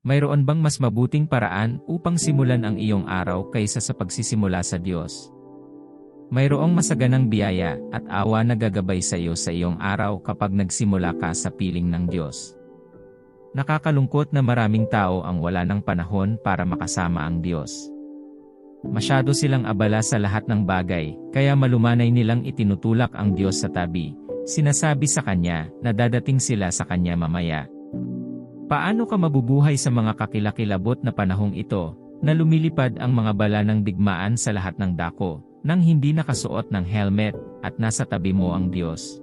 Mayroon bang mas mabuting paraan upang simulan ang iyong araw kaysa sa pagsisimula sa Diyos? Mayroong masaganang biyaya at awa na gagabay sa iyo sa iyong araw kapag nagsimula ka sa piling ng Diyos. Nakakalungkot na maraming tao ang wala ng panahon para makasama ang Diyos. Masyado silang abala sa lahat ng bagay, kaya malumanay nilang itinutulak ang Diyos sa tabi. Sinasabi sa Kanya na dadating sila sa Kanya mamaya. Paano ka mabubuhay sa mga kakilakilabot na panahong ito, na lumilipad ang mga bala ng digmaan sa lahat ng dako, nang hindi nakasuot ng helmet, at nasa tabi mo ang Diyos?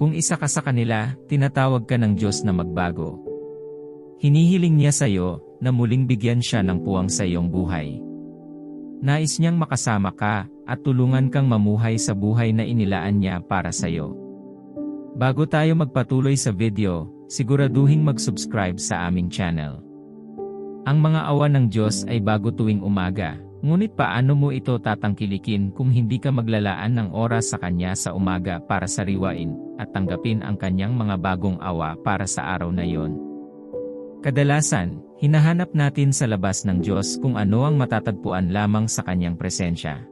Kung isa ka sa kanila, tinatawag ka ng Diyos na magbago. Hinihiling niya sa iyo na muling bigyan siya ng puwang sa iyong buhay. Nais niyang makasama ka at tulungan kang mamuhay sa buhay na inilaan niya para sa iyo. Bago tayo magpatuloy sa video, siguraduhin mag-subscribe sa aming channel. Ang mga awa ng Diyos ay bago tuwing umaga, ngunit paano mo ito tatangkilikin kung hindi ka maglalaan ng oras sa Kanya sa umaga para sariwain at tanggapin ang Kanyang mga bagong awa para sa araw na iyon? Kadalasan, hinahanap natin sa labas ng Diyos kung ano ang matatagpuan lamang sa Kanyang presensya.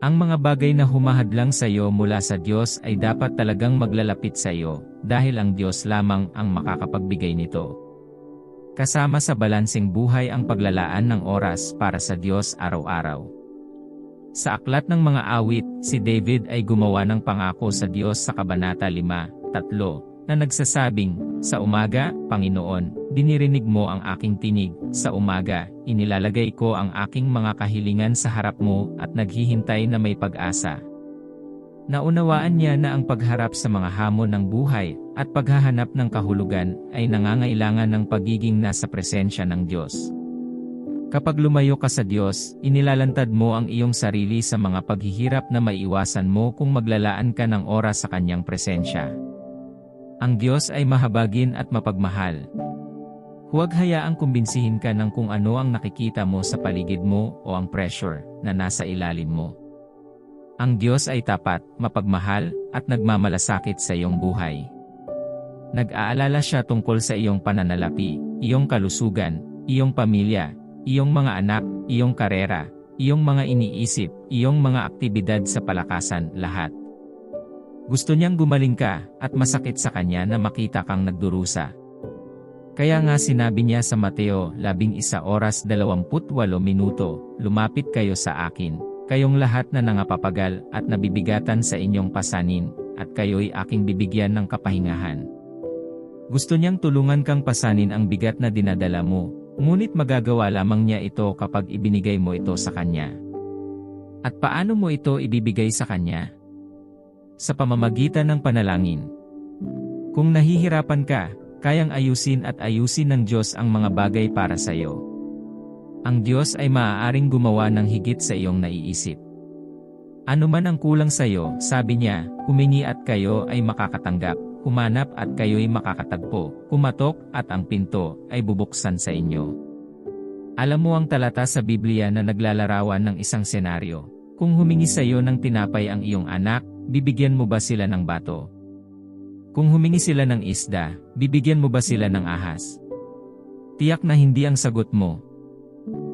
Ang mga bagay na humahadlang sa iyo mula sa Diyos ay dapat talagang maglalapit sa iyo, dahil ang Diyos lamang ang makakapagbigay nito. Kasama sa balansing buhay ang paglalaan ng oras para sa Diyos araw-araw. Sa aklat ng mga awit, si David ay gumawa ng pangako sa Diyos sa Kabanata 5:3 na nagsasabing, Sa umaga, Panginoon, dinirinig mo ang aking tinig, sa umaga, inilalagay ko ang aking mga kahilingan sa harap mo at naghihintay na may pag-asa. Naunawaan niya na ang pagharap sa mga hamon ng buhay at paghahanap ng kahulugan ay nangangailangan ng pagiging nasa presensya ng Diyos. Kapag lumayo ka sa Diyos, inilalantad mo ang iyong sarili sa mga paghihirap na maiwasan mo kung maglalaan ka ng oras sa Kanyang presensya. Ang Diyos ay mahabagin at mapagmahal. Huwag hayaang kumbinsihin ka ng kung ano ang nakikita mo sa paligid mo o ang pressure na nasa ilalim mo. Ang Diyos ay tapat, mapagmahal, at nagmamalasakit sa iyong buhay. Nag-aalala siya tungkol sa iyong pananalapi, iyong kalusugan, iyong pamilya, iyong mga anak, iyong karera, iyong mga iniisip, iyong mga aktibidad sa palakasan, lahat. Gusto niyang gumaling ka, at masakit sa kanya na makita kang nagdurusa. Kaya nga sinabi niya sa Mateo 11 oras 28 minuto, Lumapit kayo sa akin, kayong lahat na nangapapagal at nabibigatan sa inyong pasanin, at kayo'y aking bibigyan ng kapahingahan. Gusto niyang tulungan kang pasanin ang bigat na dinadala mo, ngunit magagawa lamang niya ito kapag ibinigay mo ito sa kanya. At paano mo ito ibibigay sa kanya? Sa pamamagitan ng panalangin. Kung nahihirapan ka, kayang ayusin at ayusin ng Diyos ang mga bagay para sa iyo. Ang Diyos ay maaaring gumawa ng higit sa iyong naiisip. Ano man ang kulang sa iyo, sabi niya, humingi at kayo ay makakatanggap, humanap at kayo'y makakatagpo, kumatok at ang pinto ay bubuksan sa inyo. Alam mo ang talata sa Biblia na naglalarawan ng isang senaryo. Kung humingi sa iyo ng tinapay ang iyong anak, bibigyan mo ba sila ng bato? Kung humingi sila ng isda, bibigyan mo ba sila ng ahas? Tiyak na hindi ang sagot mo.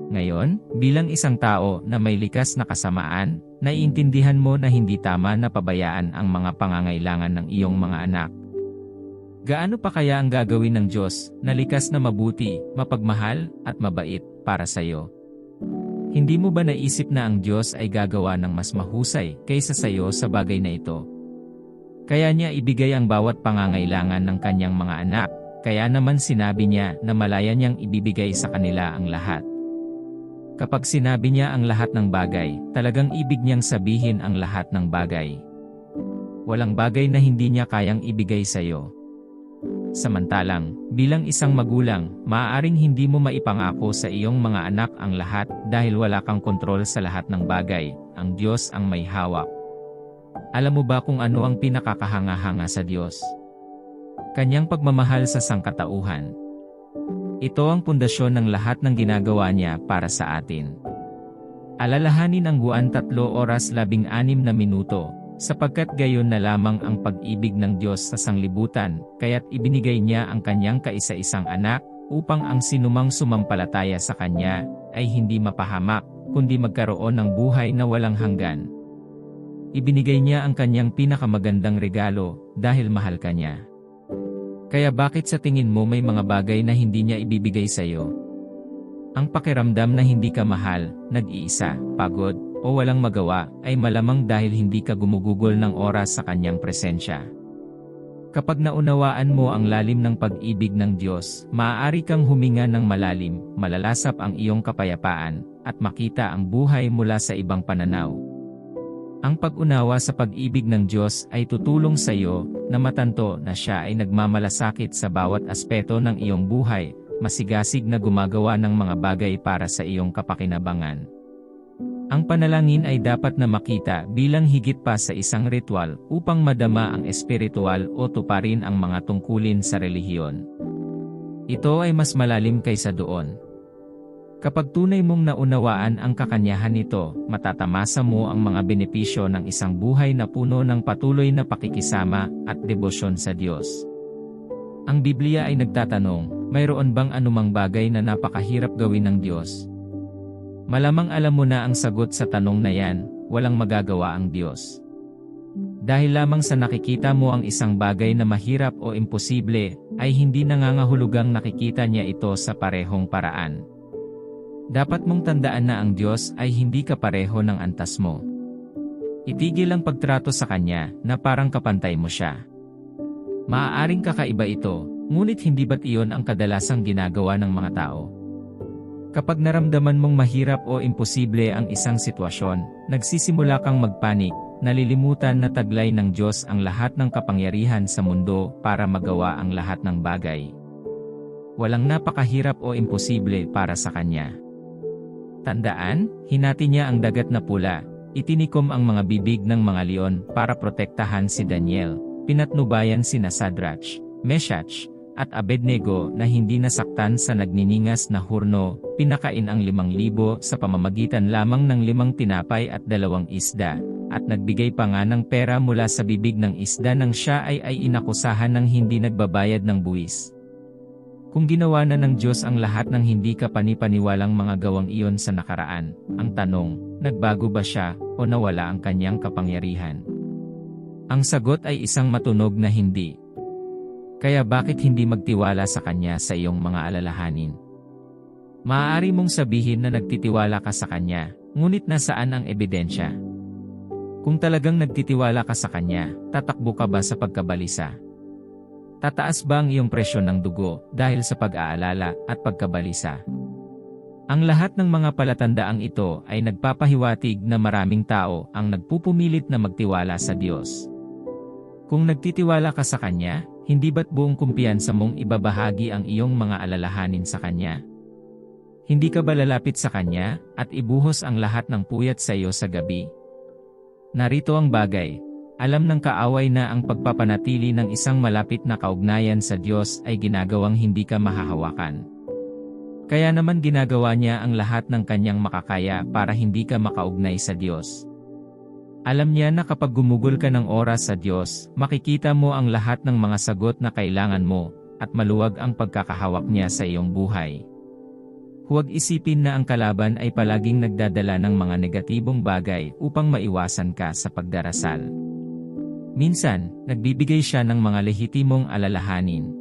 Ngayon, bilang isang tao na may likas na kasamaan, naiintindihan mo na hindi tama na pabayaan ang mga pangangailangan ng iyong mga anak. Gaano pa kaya ang gagawin ng Diyos na likas na mabuti, mapagmahal, at mabait para sa iyo? Hindi mo ba naisip na ang Diyos ay gagawa ng mas mahusay kaysa sa iyo sa bagay na ito? Kaya niya ibigay ang bawat pangangailangan ng kanyang mga anak, kaya naman sinabi niya na malaya niyang ibibigay sa kanila ang lahat. Kapag sinabi niya ang lahat ng bagay, talagang ibig niyang sabihin ang lahat ng bagay. Walang bagay na hindi niya kayang ibigay sa iyo. Samantalang, bilang isang magulang, maaaring hindi mo maipangako sa iyong mga anak ang lahat dahil wala kang kontrol sa lahat ng bagay, ang Diyos ang may hawak. Alam mo ba kung ano ang pinakakahanga-hanga sa Diyos? Kanyang pagmamahal sa sangkatauhan. Ito ang pundasyon ng lahat ng ginagawa niya para sa atin. Alalahanin ang Juan 3 oras 16 na minuto, Sapagkat gayon na lamang ang pag-ibig ng Diyos sa sanglibutan, kaya't ibinigay niya ang kanyang kaisa-isang anak, upang ang sinumang sumampalataya sa Kanya ay hindi mapahamak, kundi magkaroon ng buhay na walang hanggan. Ibinigay niya ang kanyang pinakamagandang regalo dahil mahal ka niya. Kaya bakit sa tingin mo may mga bagay na hindi niya ibibigay sa iyo? Ang pakiramdam na hindi ka mahal, nag-iisa, pagod, o walang magawa ay malamang dahil hindi ka gumugugol ng oras sa kanyang presensya. Kapag naunawaan mo ang lalim ng pag-ibig ng Diyos, maaari kang huminga ng malalim, malalasap ang iyong kapayapaan, at makita ang buhay mula sa ibang pananaw. Ang pag-unawa sa pag-ibig ng Diyos ay tutulong sa iyo na matanto na siya ay nagmamalasakit sa bawat aspeto ng iyong buhay, masigasig na gumagawa ng mga bagay para sa iyong kapakinabangan. Ang panalangin ay dapat na makita bilang higit pa sa isang ritual upang madama ang espiritual o tuparin ang mga tungkulin sa relihiyon. Ito ay mas malalim kaysa doon. Kapag tunay mong naunawaan ang kakanyahan nito, matatamasa mo ang mga benepisyo ng isang buhay na puno ng patuloy na pakikisama at debosyon sa Diyos. Ang Biblia ay nagtatanong, mayroon bang anumang bagay na napakahirap gawin ng Diyos? Malamang alam mo na ang sagot sa tanong na yan, walang magagawa ang Diyos. Dahil lamang sa nakikita mo ang isang bagay na mahirap o imposible, ay hindi nangangahulugang nakikita niya ito sa parehong paraan. Dapat mong tandaan na ang Diyos ay hindi kapareho ng antas mo. Itigil ang pagtrato sa Kanya na parang kapantay mo siya. Maaaring kakaiba ito, ngunit hindi ba't iyon ang kadalasang ginagawa ng mga tao? Kapag naramdaman mong mahirap o imposible ang isang sitwasyon, nagsisimula kang magpanik, nalilimutan na taglay ng Diyos ang lahat ng kapangyarihan sa mundo para magawa ang lahat ng bagay. Walang napakahirap o imposible para sa Kanya. Tandaan, hinati niya ang dagat na pula, itinikom ang mga bibig ng mga leon para protektahan si Daniel, pinatnubayan sina Sadrach, Meshach, at Abednego na hindi nasaktan sa nagniningas na hurno, pinakain ang limang libo sa pamamagitan lamang ng limang tinapay at dalawang isda, at nagbigay pa nga ng pera mula sa bibig ng isda nang siya ay ay inakusahan ng hindi nagbabayad ng buwis. Kung ginawa na ng Diyos ang lahat ng hindi ka panipaniwalang mga gawang iyon sa nakaraan, ang tanong, nagbago ba siya o nawala ang kanyang kapangyarihan? Ang sagot ay isang matunog na hindi. Kaya bakit hindi magtiwala sa Kanya sa iyong mga alalahanin? Maaari mong sabihin na nagtitiwala ka sa Kanya, ngunit nasaan ang ebidensya? Kung talagang nagtitiwala ka sa Kanya, tatakbo ka ba sa pagkabalisa? Tataas ba ang iyong presyon ng dugo dahil sa pag-aalala at pagkabalisa? Ang lahat ng mga palatandaang ito ay nagpapahiwatig na maraming tao ang nagpupumilit na magtiwala sa Diyos. Kung nagtitiwala ka sa Kanya, hindi ba't buong kumpiyansa mong ibabahagi ang iyong mga alalahanin sa Kanya? Hindi ka ba lalapit sa Kanya, at ibuhos ang lahat ng puyat sa iyo sa gabi? Narito ang bagay, alam ng kaaway na ang pagpapanatili ng isang malapit na kaugnayan sa Diyos ay ginagawang hindi ka mahahawakan. Kaya naman ginagawa niya ang lahat ng kanyang makakaya para hindi ka makaugnay sa Diyos. Alam niya na kapag gumugol ka ng oras sa Diyos, makikita mo ang lahat ng mga sagot na kailangan mo, at maluwag ang pagkakahawak niya sa iyong buhay. Huwag isipin na ang kalaban ay palaging nagdadala ng mga negatibong bagay upang maiwasan ka sa pagdarasal. Minsan, nagbibigay siya ng mga lehitimong alalahanin.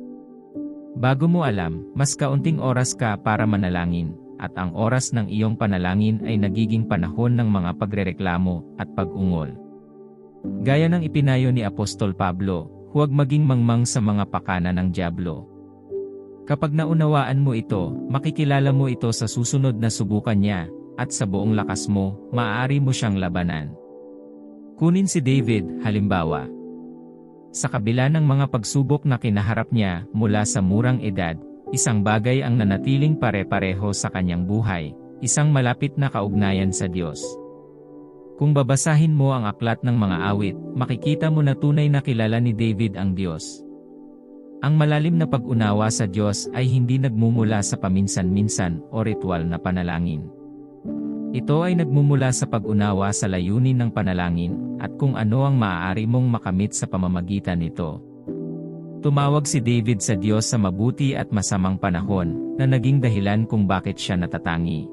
Bago mo alam, mas kaunting oras ka para manalangin, at ang oras ng iyong panalangin ay nagiging panahon ng mga pagrereklamo at pag-ungol. Gaya ng ipinayo ni Apostol Pablo, huwag maging mangmang sa mga pakana ng Diablo. Kapag naunawaan mo ito, makikilala mo ito sa susunod na subukan niya, at sa buong lakas mo, maaari mo siyang labanan. Kunin si David, halimbawa. Sa kabila ng mga pagsubok na kinaharap niya mula sa murang edad, isang bagay ang nanatiling pare-pareho sa kanyang buhay, isang malapit na kaugnayan sa Diyos. Kung babasahin mo ang aklat ng mga awit, makikita mo na tunay na kilala ni David ang Diyos. Ang malalim na pag-unawa sa Diyos ay hindi nagmumula sa paminsan-minsan o ritual na panalangin. Ito ay nagmumula sa pag-unawa sa layunin ng panalangin, at kung ano ang maaari mong makamit sa pamamagitan nito. Tumawag si David sa Diyos sa mabuti at masamang panahon na naging dahilan kung bakit siya natatangi.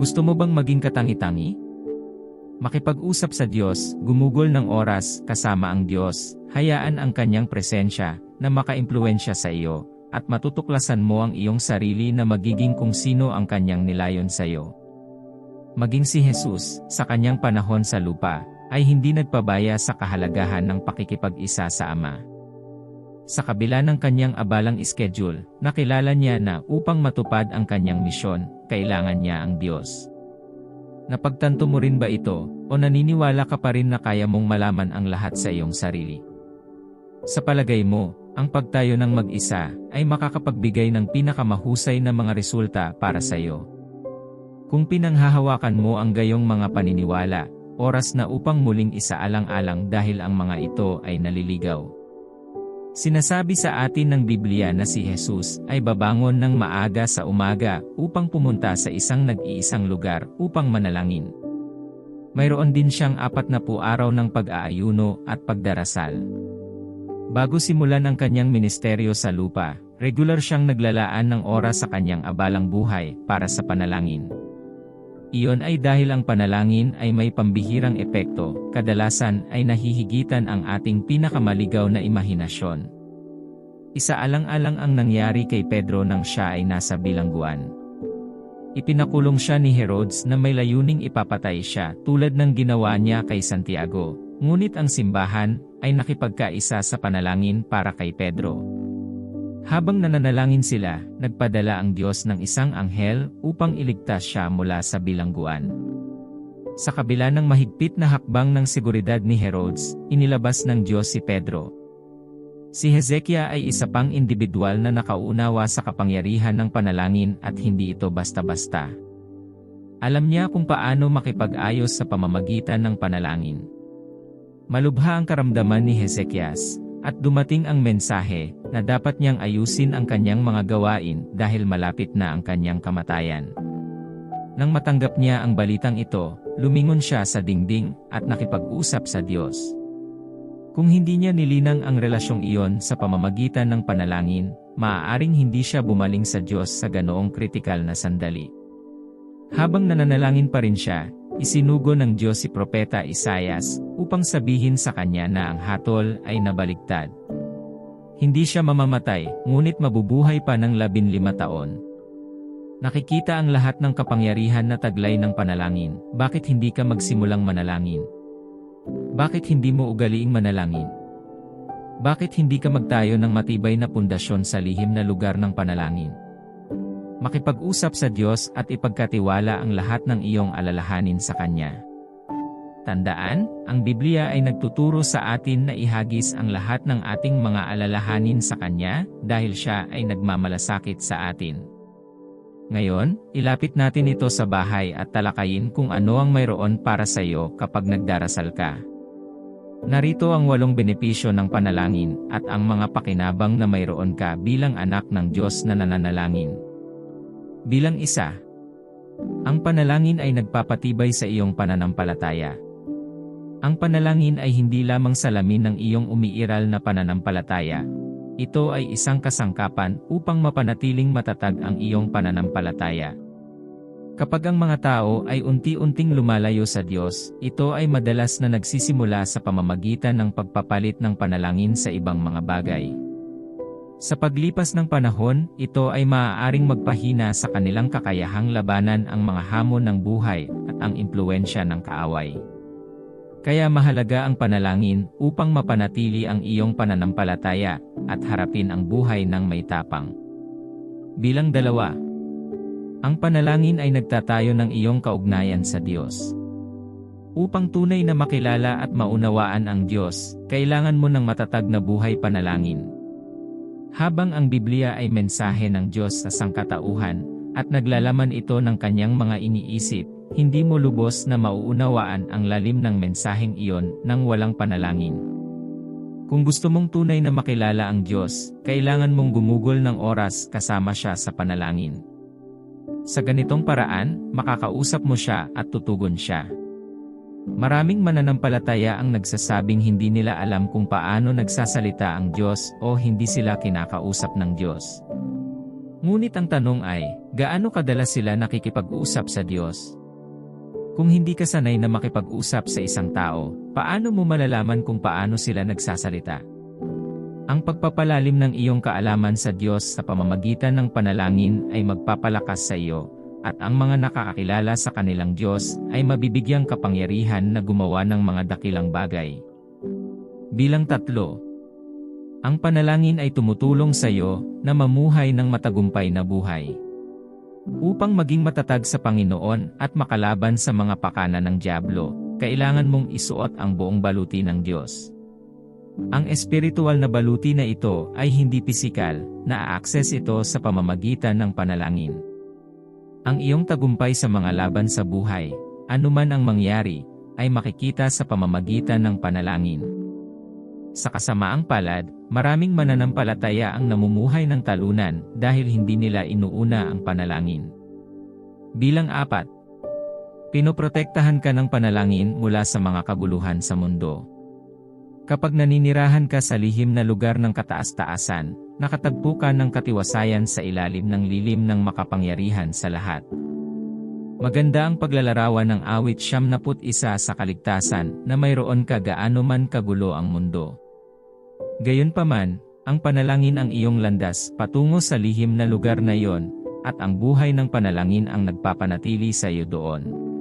Gusto mo bang maging katangi-tangi? Makipag-usap sa Diyos, gumugol ng oras kasama ang Diyos, hayaan ang kanyang presensya na makaimpluwensya sa iyo, at matutuklasan mo ang iyong sarili na magiging kung sino ang kanyang nilayon sa iyo. Maging si Jesus, sa kanyang panahon sa lupa, ay hindi nagpabaya sa kahalagahan ng pakikipag-isa sa Ama. Sa kabila ng kanyang abalang schedule, nakilala niya na upang matupad ang kanyang misyon, kailangan niya ang Diyos. Napagtanto mo rin ba ito, o naniniwala ka pa rin na kaya mong malaman ang lahat sa iyong sarili? Sa palagay mo, ang pagtayo ng mag-isa ay makakapagbigay ng pinakamahusay na mga resulta para sa iyo. Kung pinanghahawakan mo ang gayong mga paniniwala, oras na upang muling isaalang-alang dahil ang mga ito ay naliligaw. Sinasabi sa atin ng Biblia na si Jesus ay babangon ng maaga sa umaga upang pumunta sa isang nag-iisang lugar upang manalangin. Mayroon din siyang apat na po araw ng pag-aayuno at pagdarasal. Bago simulan ang kanyang ministeryo sa lupa, regular siyang naglalaan ng oras sa kanyang abalang buhay para sa panalangin. Iyon ay dahil ang panalangin ay may pambihirang epekto, kadalasan ay nahihigitan ang ating pinakamaligaw na imahinasyon. Isaalang-alang ang nangyari kay Pedro nang siya ay nasa bilangguan. Ipinakulong siya ni Herodes na may layuning ipapatay siya tulad ng ginawa niya kay Santiago, ngunit ang simbahan ay nakipagkaisa sa panalangin para kay Pedro. Habang nananalangin sila, nagpadala ang Diyos ng isang anghel upang iligtas siya mula sa bilangguan. Sa kabila ng mahigpit na hakbang ng seguridad ni Herodes, inilabas ng Diyos si Pedro. Si Hezekiah ay isa pang individual na nakaunawa sa kapangyarihan ng panalangin at hindi ito basta-basta. Alam niya kung paano makipag-ayos sa pamamagitan ng panalangin. Malubha ang karamdaman ni Hezekias, at dumating ang mensahe na dapat niyang ayusin ang kanyang mga gawain dahil malapit na ang kanyang kamatayan. Nang matanggap niya ang balitang ito, lumingon siya sa dingding at nakipag-usap sa Diyos. Kung hindi niya nilinang ang relasyong iyon sa pamamagitan ng panalangin, maaaring hindi siya bumaling sa Diyos sa ganoong kritikal na sandali. Habang nananalangin pa rin siya, Isinugo ng Diyos si Propeta Isayas upang sabihin sa kanya na ang hatol ay nabaligtad. Hindi siya mamamatay, ngunit mabubuhay pa ng labinlima taon. Nakikita ang lahat ng kapangyarihan na taglay ng panalangin, bakit hindi ka magsimulang manalangin? Bakit hindi mo ugaliing manalangin? Bakit hindi ka magtayo ng matibay na pundasyon sa lihim na lugar ng panalangin? Makipag-usap sa Diyos at ipagkatiwala ang lahat ng iyong alalahanin sa Kanya. Tandaan, ang Biblia ay nagtuturo sa atin na ihagis ang lahat ng ating mga alalahanin sa Kanya dahil Siya ay nagmamalasakit sa atin. Ngayon, ilapit natin ito sa bahay at talakayin kung ano ang mayroon para sa iyo kapag nagdarasal ka. Narito ang walong benepisyo ng panalangin at ang mga pakinabang na mayroon ka bilang anak ng Diyos na nananalangin. Bilang isa, ang panalangin ay nagpapatibay sa iyong pananampalataya. Ang panalangin ay hindi lamang salamin ng iyong umiiral na pananampalataya. Ito ay isang kasangkapan upang mapanatiling matatag ang iyong pananampalataya. Kapag ang mga tao ay unti-unting lumalayo sa Diyos, ito ay madalas na nagsisimula sa pamamagitan ng pagpapalit ng panalangin sa ibang mga bagay. Sa paglipas ng panahon, ito ay maaaring magpahina sa kanilang kakayahang labanan ang mga hamon ng buhay at ang impluensya ng kaaway. Kaya mahalaga ang panalangin upang mapanatili ang iyong pananampalataya at harapin ang buhay ng may tapang. Bilang dalawa, ang panalangin ay nagtatayo ng iyong kaugnayan sa Diyos. Upang tunay na makilala at maunawaan ang Diyos, kailangan mo ng matatag na buhay panalangin. Habang ang Biblia ay mensahe ng Diyos sa sangkatauhan, at naglalaman ito ng kanyang mga iniisip, hindi mo lubos na mauunawaan ang lalim ng mensaheng iyon nang walang panalangin. Kung gusto mong tunay na makilala ang Diyos, kailangan mong gumugol ng oras kasama siya sa panalangin. Sa ganitong paraan, makakausap mo siya at tutugon siya. Maraming mananampalataya ang nagsasabing hindi nila alam kung paano nagsasalita ang Diyos o hindi sila kinakausap ng Diyos. Ngunit ang tanong ay, gaano kadalas sila nakikipag-usap sa Diyos? Kung hindi ka sanay na makipag-usap sa isang tao, paano mo malalaman kung paano sila nagsasalita? Ang pagpapalalim ng iyong kaalaman sa Diyos sa pamamagitan ng panalangin ay magpapalakas sa iyo, at ang mga nakakakilala sa kanilang Diyos ay mabibigyang kapangyarihan na gumawa ng mga dakilang bagay. Bilang tatlo, ang panalangin ay tumutulong sa iyo na mamuhay ng matagumpay na buhay. Upang maging matatag sa Panginoon at makalaban sa mga pakana ng Diablo, kailangan mong isuot ang buong baluti ng Diyos. Ang espiritual na baluti na ito ay hindi pisikal, na-access ito sa pamamagitan ng panalangin. Ang iyong tagumpay sa mga laban sa buhay, anuman ang mangyari, ay makikita sa pamamagitan ng panalangin. Sa kasamaang palad, maraming mananampalataya ang namumuhay ng talunan dahil hindi nila inuuna ang panalangin. Bilang apat, pinoprotektahan ka ng panalangin mula sa mga kabuluhan sa mundo. Kapag naninirahan ka sa lihim na lugar ng kataas-taasan, nakatagpo ka ng katiwasayan sa ilalim ng lilim ng makapangyarihan sa lahat. Maganda ang paglalarawan ng awit siyam naput isa sa kaligtasan na mayroon ka gaano man kagulo ang mundo. Gayunpaman, ang panalangin ang iyong landas patungo sa lihim na lugar na iyon, at ang buhay ng panalangin ang nagpapanatili sa iyo doon.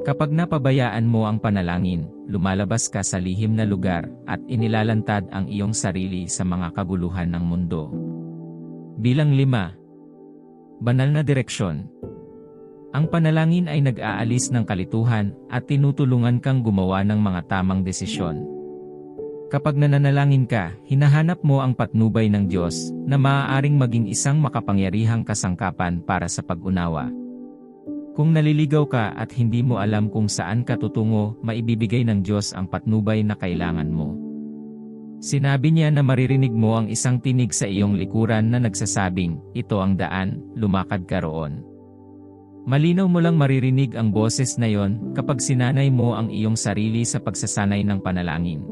Kapag napabayaan mo ang panalangin, lumalabas ka sa lihim na lugar at inilalantad ang iyong sarili sa mga kaguluhan ng mundo. Bilang lima, Banal na direksyon. Ang panalangin ay nag-aalis ng kalituhan at tinutulungan kang gumawa ng mga tamang desisyon. Kapag nananalangin ka, hinahanap mo ang patnubay ng Diyos na maaaring maging isang makapangyarihang kasangkapan para sa pag-unawa. Kung naliligaw ka at hindi mo alam kung saan ka tutungo, maibibigay ng Diyos ang patnubay na kailangan mo. Sinabi niya na maririnig mo ang isang tinig sa iyong likuran na nagsasabing, ito ang daan, lumakad ka roon. Malinaw mo lang maririnig ang boses na yon kapag sinanay mo ang iyong sarili sa pagsasanay ng panalangin.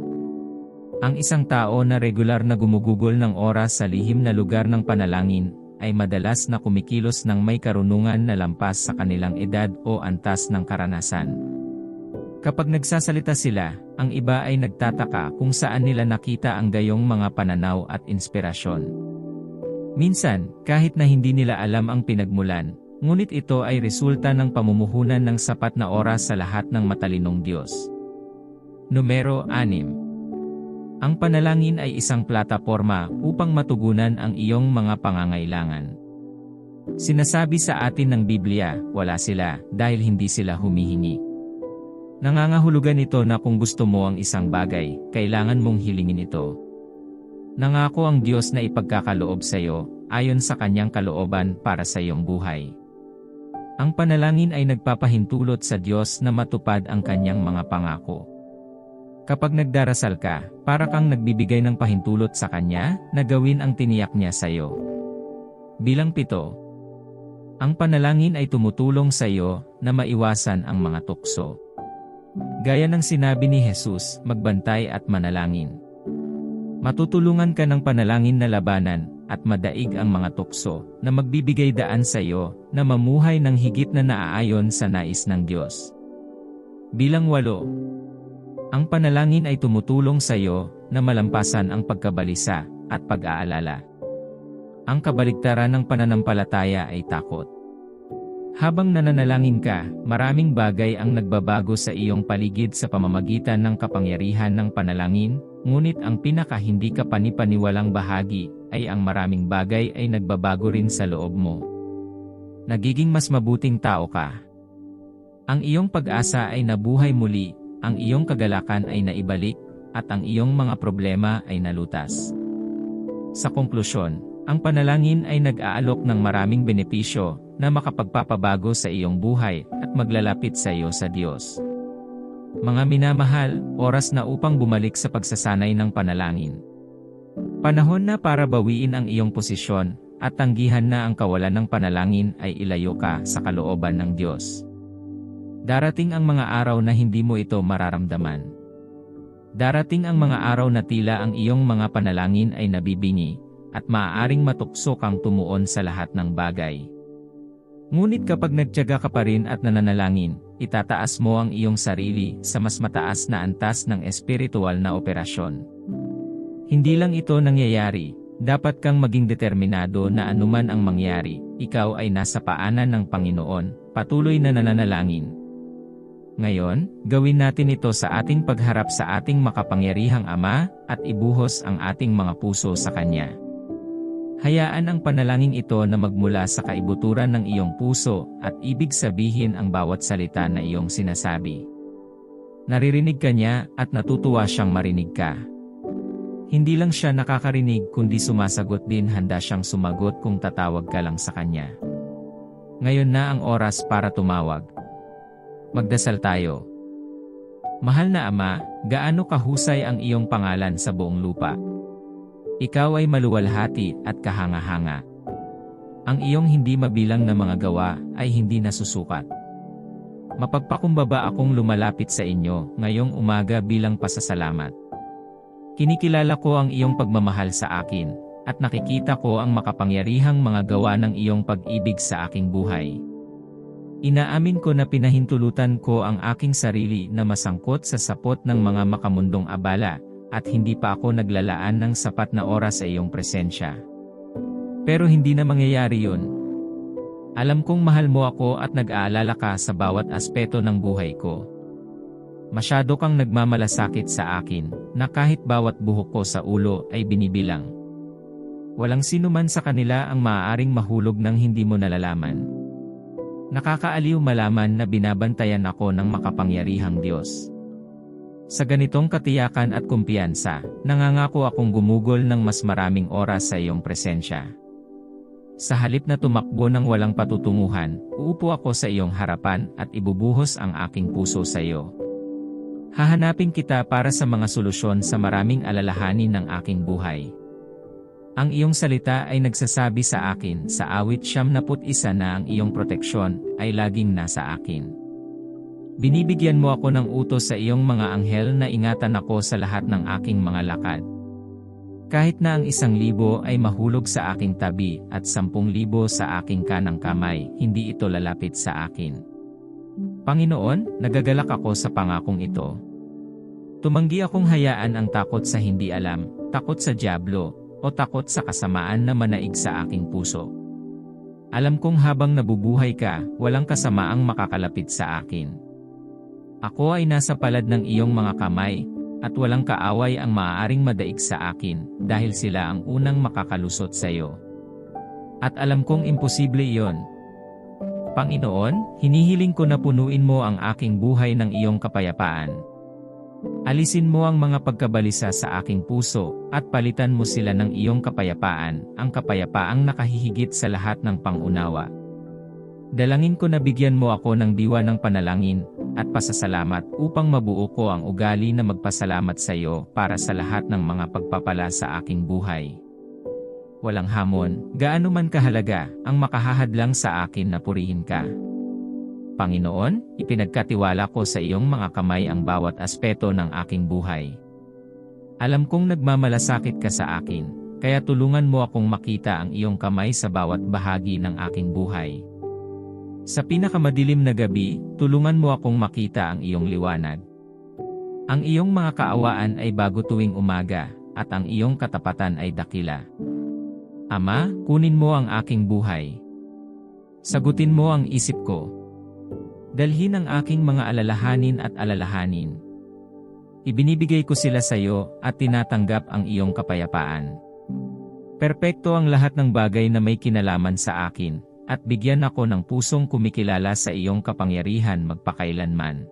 Ang isang tao na regular na gumugugol ng oras sa lihim na lugar ng panalangin ay madalas na kumikilos ng may karunungan na lampas sa kanilang edad o antas ng karanasan. Kapag nagsasalita sila, ang iba ay nagtataka kung saan nila nakita ang gayong mga pananaw at inspirasyon. Minsan, kahit na hindi nila alam ang pinagmulan, ngunit ito ay resulta ng pamumuhunan ng sapat na oras sa lahat ng matalinong Diyos. Numero 6 ang panalangin ay isang plataporma upang matugunan ang iyong mga pangangailangan. Sinasabi sa atin ng Biblia, wala sila dahil hindi sila humihingi. Nangangahulugan ito na kung gusto mo ang isang bagay, kailangan mong hilingin ito. Nangako ang Diyos na ipagkakaloob sa iyo, ayon sa kanyang kalooban para sa iyong buhay. Ang panalangin ay nagpapahintulot sa Diyos na matupad ang kanyang mga pangako. Kapag nagdarasal ka, para kang nagbibigay ng pahintulot sa Kanya na gawin ang tiniyak niya sa iyo. Bilang pito, ang panalangin ay tumutulong sa iyo na maiwasan ang mga tukso. Gaya ng sinabi ni Jesus, magbantay at manalangin. Matutulungan ka ng panalangin na labanan at madaig ang mga tukso na magbibigay daan sa iyo na mamuhay ng higit na naaayon sa nais ng Diyos. Bilang walo, ang panalangin ay tumutulong sa iyo na malampasan ang pagkabalisa at pag-aalala. Ang kabaligtaran ng pananampalataya ay takot. Habang nananalangin ka, maraming bagay ang nagbabago sa iyong paligid sa pamamagitan ng kapangyarihan ng panalangin, ngunit ang pinaka hindi ka panipaniwalang bahagi ay ang maraming bagay ay nagbabago rin sa loob mo. Nagiging mas mabuting tao ka. Ang iyong pag-asa ay nabuhay muli ang iyong kagalakan ay naibalik, at ang iyong mga problema ay nalutas. Sa konklusyon, ang panalangin ay nag-aalok ng maraming benepisyo na makapagpapabago sa iyong buhay at maglalapit sa iyo sa Diyos. Mga minamahal, oras na upang bumalik sa pagsasanay ng panalangin. Panahon na para bawiin ang iyong posisyon at tanggihan na ang kawalan ng panalangin ay ilayo ka sa kalooban ng Diyos. Darating ang mga araw na hindi mo ito mararamdaman. Darating ang mga araw na tila ang iyong mga panalangin ay nabibingi, at maaaring matukso kang tumuon sa lahat ng bagay. Ngunit kapag nagtyaga ka pa rin at nananalangin, itataas mo ang iyong sarili sa mas mataas na antas ng espiritual na operasyon. Hindi lang ito nangyayari, dapat kang maging determinado na anuman ang mangyari, ikaw ay nasa paanan ng Panginoon, patuloy na nananalangin. Ngayon, gawin natin ito sa ating pagharap sa ating makapangyarihang Ama, at ibuhos ang ating mga puso sa Kanya. Hayaan ang panalangin ito na magmula sa kaibuturan ng iyong puso at ibig sabihin ang bawat salita na iyong sinasabi. Naririnig ka niya at natutuwa siyang marinig ka. Hindi lang siya nakakarinig kundi sumasagot din handa siyang sumagot kung tatawag ka lang sa kanya. Ngayon na ang oras para tumawag. Magdasal tayo. Mahal na Ama, gaano kahusay ang iyong pangalan sa buong lupa. Ikaw ay maluwalhati at kahanga-hanga. Ang iyong hindi mabilang na mga gawa ay hindi nasusukat. Mapagpakumbaba akong lumalapit sa inyo ngayong umaga bilang pasasalamat. Kinikilala ko ang iyong pagmamahal sa akin, at nakikita ko ang makapangyarihang mga gawa ng iyong pag-ibig sa aking buhay. Inaamin ko na pinahintulutan ko ang aking sarili na masangkot sa sapot ng mga makamundong abala, at hindi pa ako naglalaan ng sapat na oras sa iyong presensya. Pero hindi na mangyayari yun. Alam kong mahal mo ako at nag-aalala ka sa bawat aspeto ng buhay ko. Masyado kang nagmamalasakit sa akin, na kahit bawat buhok ko sa ulo ay binibilang. Walang sino man sa kanila ang maaaring mahulog ng hindi mo nalalaman. Nakakaaliw malaman na binabantayan ako ng makapangyarihang Diyos. Sa ganitong katiyakan at kumpiyansa, nangangako akong gumugol ng mas maraming oras sa iyong presensya. Sa halip na tumakbo ng walang patutunguhan, uupo ako sa iyong harapan at ibubuhos ang aking puso sa iyo. Hahanapin kita para sa mga solusyon sa maraming alalahanin ng aking buhay. Ang iyong salita ay nagsasabi sa akin sa awit siyam naput isa na ang iyong proteksyon ay laging nasa akin. Binibigyan mo ako ng utos sa iyong mga anghel na ingatan ako sa lahat ng aking mga lakad. Kahit na ang isang libo ay mahulog sa aking tabi at sampung libo sa aking kanang kamay, hindi ito lalapit sa akin. Panginoon, nagagalak ako sa pangakong ito. Tumanggi akong hayaan ang takot sa hindi alam, takot sa diablo, o takot sa kasamaan na manaig sa aking puso. Alam kong habang nabubuhay ka, walang kasamaang makakalapit sa akin. Ako ay nasa palad ng iyong mga kamay, at walang kaaway ang maaaring madaig sa akin, dahil sila ang unang makakalusot sa iyo. At alam kong imposible iyon. Panginoon, hinihiling ko na punuin mo ang aking buhay ng iyong kapayapaan. Alisin mo ang mga pagkabalisa sa aking puso, at palitan mo sila ng iyong kapayapaan, ang kapayapaang nakahihigit sa lahat ng pangunawa. Dalangin ko na bigyan mo ako ng diwa ng panalangin, at pasasalamat upang mabuo ko ang ugali na magpasalamat sa iyo para sa lahat ng mga pagpapala sa aking buhay. Walang hamon, gaano man kahalaga, ang makahahadlang sa akin na purihin ka. Panginoon, ipinagkatiwala ko sa iyong mga kamay ang bawat aspeto ng aking buhay. Alam kong nagmamalasakit ka sa akin, kaya tulungan mo akong makita ang iyong kamay sa bawat bahagi ng aking buhay. Sa pinakamadilim na gabi, tulungan mo akong makita ang iyong liwanag. Ang iyong mga kaawaan ay bago tuwing umaga, at ang iyong katapatan ay dakila. Ama, kunin mo ang aking buhay. Sagutin mo ang isip ko. Dalhin ang aking mga alalahanin at alalahanin. Ibinibigay ko sila sa iyo at tinatanggap ang iyong kapayapaan. Perpekto ang lahat ng bagay na may kinalaman sa akin, at bigyan ako ng pusong kumikilala sa iyong kapangyarihan magpakailanman.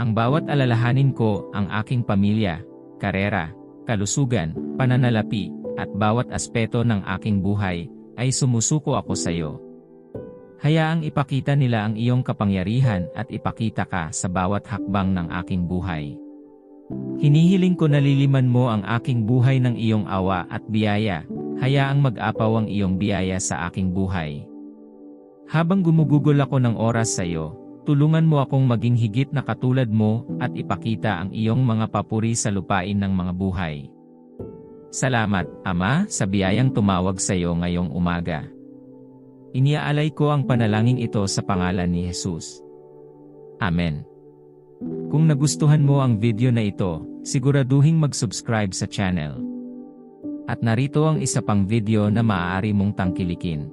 Ang bawat alalahanin ko, ang aking pamilya, karera, kalusugan, pananalapi, at bawat aspeto ng aking buhay, ay sumusuko ako sa iyo. Hayaang ipakita nila ang iyong kapangyarihan at ipakita ka sa bawat hakbang ng aking buhay. Hinihiling ko naliliman mo ang aking buhay ng iyong awa at biyaya, hayaang mag-apaw ang iyong biyaya sa aking buhay. Habang gumugugol ako ng oras sa iyo, Tulungan mo akong maging higit na katulad mo at ipakita ang iyong mga papuri sa lupain ng mga buhay. Salamat, Ama, sa biyayang tumawag sa iyo ngayong umaga. Iniaalay ko ang panalangin ito sa pangalan ni Jesus. Amen. Kung nagustuhan mo ang video na ito, siguraduhin mag-subscribe sa channel. At narito ang isa pang video na maaari mong tangkilikin.